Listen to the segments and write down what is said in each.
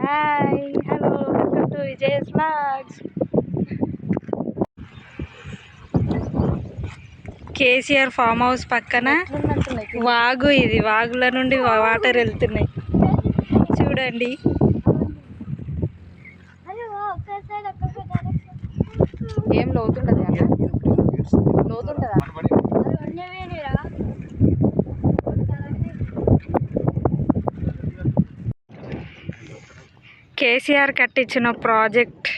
Hi hello welcome to Vijaya's vlogs KCR farm house పక్కన వాగు ఇది వాగుల నుండి వాటర్ వెళ్తున్నాయి. చూడండి. ఏం లోతుంటది అన్న కేసీఆర్ కట్టించిన ప్రాజెక్ట్.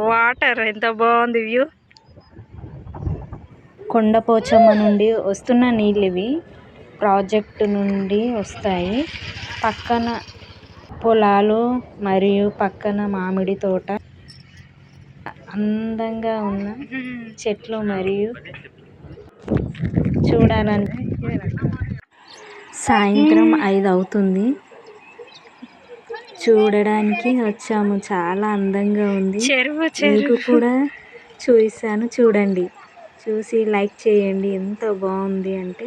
వాటర్ ఎంత బాగుంది వ్యూ. కొండపోచమ్మ నుండి వస్తున్న నీళ్ళు ఇవి ప్రాజెక్టు నుండి వస్తాయి. పక్కన పొలాలు మరియు పక్కన మామిడి తోట. అందంగా ఉన్న చెట్లు మరియు చూడాలని. సాయంత్రం ఐదు అవుతుంది. చూడడానికి వచ్చాము. చాలా అందంగా ఉంది. చెరువు మీకు కూడా చూపిస్తాను చూడండి. చూసి లైక్ చేయండి. ఎంత బాగుంది అంటే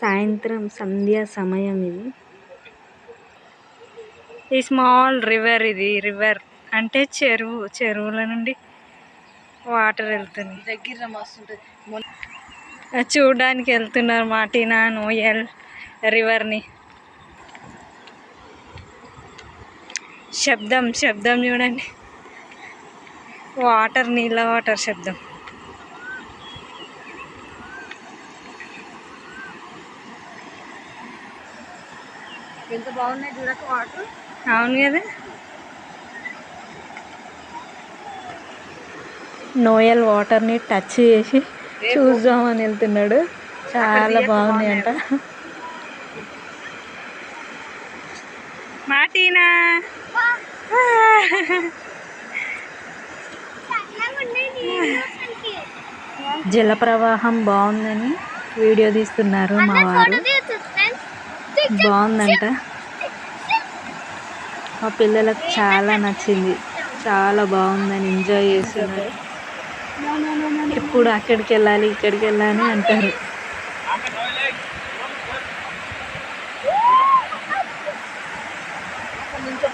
సాయంత్రం సంధ్యా సమయం ఇది. ఈ స్మాల్ రివర్ ఇది. రివర్ అంటే చెరువు చెరువుల నుండి వాటర్ వెళ్తుంది దగ్గర చూడడానికి వెళ్తున్నారు మాటినా నోయల్ రివర్ని. శబ్దం శబ్దం చూడండి. వాటర్ నీళ్ళ వాటర్ శబ్దం. ఎంత బాగున్నాయి చూడక వాటర్? అవును కదా? నోయల్ వాటర్ని టచ్ చేసి చూద్దామని వెళ్తున్నాడు. చాలా బాగున్నాయి అంట మాటీనా జలప్రవాహం బాగుందని వీడియో తీస్తున్నారు మా వారు. బాగుందంట. మా పిల్లలకు చాలా నచ్చింది. చాలా బాగుందని ఎంజాయ్ చేస్తున్నారు. ఎప్పుడు అక్కడికి వెళ్ళాలి ఇక్కడికి వెళ్ళాలి అంటారు.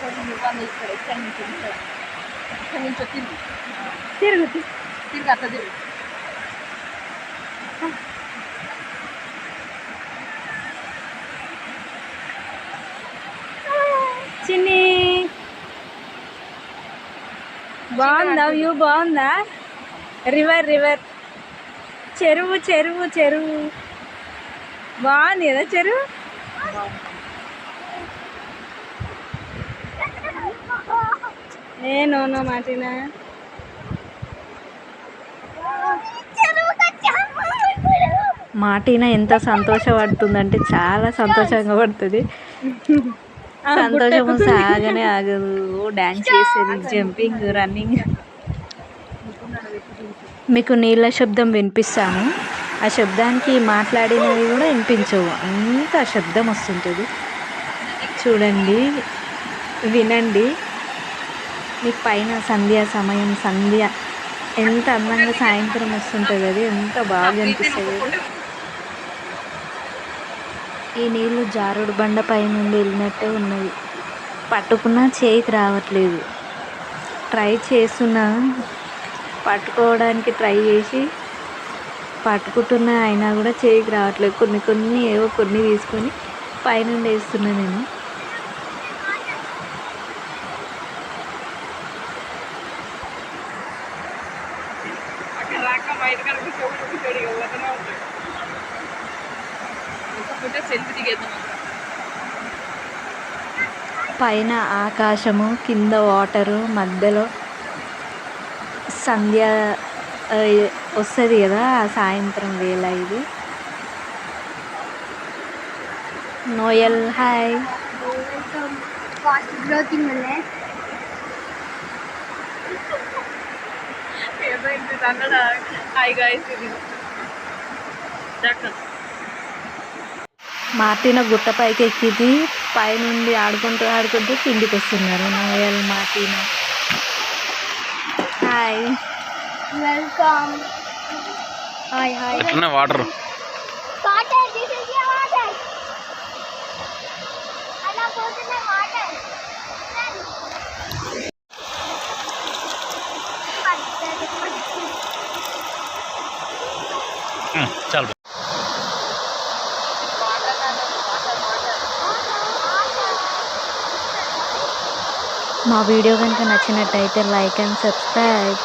ఇక్కడ నుంచో కొన్ని నువ్వు ఇక్కడ ఇక్కడ నుంచి ఇక్కడ ఇక్కడ నుంచో తిరుగు. తిరుగు తిరుగు. అట్లా తిరుగు. చిన్ని. బాగుందా వ్యూ బాగుందా? రివర్ రివర్ చెరువు చెరువు చెరువు. బాగుంది కదా చెరువు? ఏ నో నో మాటినా. మాటినా ఎంత సంతోషపడుతుందంటే చాలా సంతోషంగా పడుతుంది. సంతోషం సాగనే ఆగదు. డాన్స్ చేసేది జంపింగ్ రన్నింగ్. మీకు నీళ్ళ శబ్దం వినిపిస్తాను. ఆ శబ్దానికి మాట్లాడినవి కూడా వినిపించవు. అంత శబ్దం వస్తుంటుంది. చూడండి వినండి. మీకు పైన సంధ్యా సమయం సంధ్య ఎంత అందంగా సాయంత్రం వస్తుంటుంది అది ఎంత బాగా అనిపిస్తుంది ఈ నీళ్ళు జారుడు బండ పై నుండి వెళ్ళినట్టే ఉన్నది. పట్టుకున్నా చేయికి రావట్లేదు. ట్రై చేస్తున్నా పట్టుకోవడానికి ట్రై చేసి పట్టుకుంటున్నా అయినా కూడా చేయికి రావట్లేదు. కొన్ని కొన్ని ఏవో కొన్ని తీసుకొని పైనుండి వేస్తున్నా నేను. బయట కనుక కూర్చోడు ఉంటాడు సెల్ఫీ దిగేద్దాం పైన ఆకాశము కింద వాటరు మధ్యలో సంధ్య వస్తుంది కదా ఆ సాయంత్రం వేళ ఇది. నోయల్ హాయ్ ఫాస్ట్ గ్రోతింగ్ వల్లే ఏమైంది అన్నడా హాయ్ గాయస్ ఇది డాక్టర్ మార్టిన గుట్ట పైకి ఎక్కింది. పైనుండి ఆడుకుంటూ ఆడుకుంటూ కిందికి వస్తున్నారు Noel Martina. Hi welcome hi hi water చాలు. మా వీడియో కనుక నచ్చినట్టయితే లైక్ అండ్ సబ్స్క్రైబ్.